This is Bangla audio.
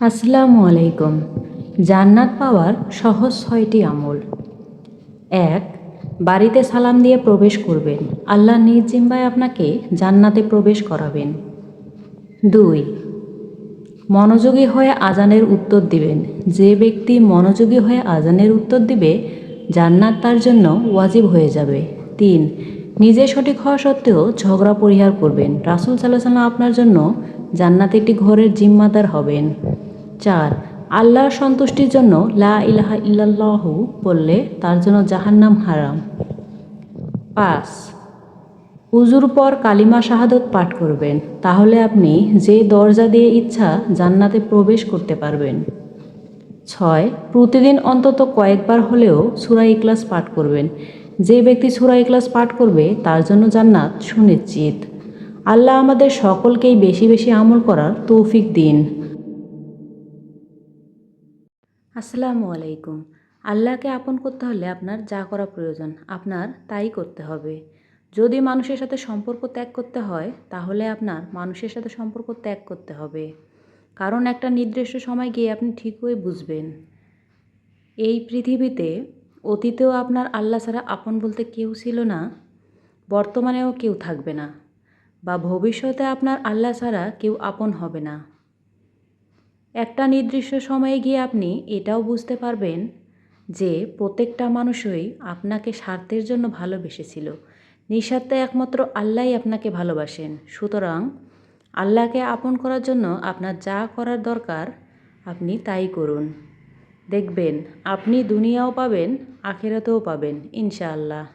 আসসালামু আলাইকুম। জান্নাত পাওয়ার সহজ ছয়টি আমল। এক, বাড়িতে সালাম দিয়ে প্রবেশ করবেন। আল্লাহ নিজ জিম্বায় আপনাকে জান্নাতে প্রবেশ করাবেন। দুই, মনোযোগী হয়ে আজানের উত্তর দিবেন। যে ব্যক্তি মনোযোগী হয়ে আজানের উত্তর দিবে, জান্নাত তার জন্য ওয়াজিব হয়ে যাবে। তিন, নিজে সঠিক হওয়া সত্ত্বেও ঝগড়া পরিহার করবেন। রাসুল সাল্লাহ সাল্লাম আপনার জন্য জান্নাতে একটি ঘরের জিম্মাদার হবেন। চার, আল্লাহর সন্তুষ্টির জন্য লা ইলাহা ইল্লাল্লাহু বললে তার জন্য জাহান্নাম হারাম। পাঁচ উজুর পর কালিমা শাহাদত পাঠ করবেন, তাহলে আপনি যে দরজা দিয়ে ইচ্ছা জান্নাতে প্রবেশ করতে পারবেন। ছয়, প্রতিদিন অন্তত কয়েকবার হলেও সুরা ইকলাস পাঠ করবেন। যে ব্যক্তি সুরা ইকলাস পাঠ করবে, তার জন্য জান্নাত সুনিশ্চিত। আল্লাহ আমাদের সকলকেই বেশি বেশি আমল করার তৌফিক দিন। আসসালামু আলাইকুম। আল্লাহকে আপন করতে হলে আপনার যা করা প্রয়োজন, আপনার তাই করতে হবে। যদি মানুষের সাথে সম্পর্ক ত্যাগ করতে হয়, তাহলে আপনার মানুষের সাথে সম্পর্ক ত্যাগ করতে হবে। কারণ একটা নির্দিষ্ট সময় গিয়ে আপনি ঠিকই বুঝবেন। এই পৃথিবীতে অতীতেও আপনার আল্লাহ ছাড়া আপন বলতে কেউ ছিল না, বর্তমানেও কেউ থাকবে না, বা ভবিষ্যতে আপনার আল্লাহ ছাড়া কেউ আপন হবে না। একটা নির্দিষ্ট সময়ে গিয়ে আপনি এটাও বুঝতে পারবেন যে প্রত্যেকটা মানুষই আপনাকে স্বার্থের জন্য ভালোবেসেছিল। নিঃস্বার্থে একমাত্র আল্লাহই আপনাকে ভালোবাসেন। সুতরাং আল্লাহকে আপন করার জন্য আপনার যা করার দরকার আপনি তাই করুন। দেখবেন, আপনি দুনিয়াও পাবেন, আখেরাতেও পাবেন, ইনশাআল্লাহ।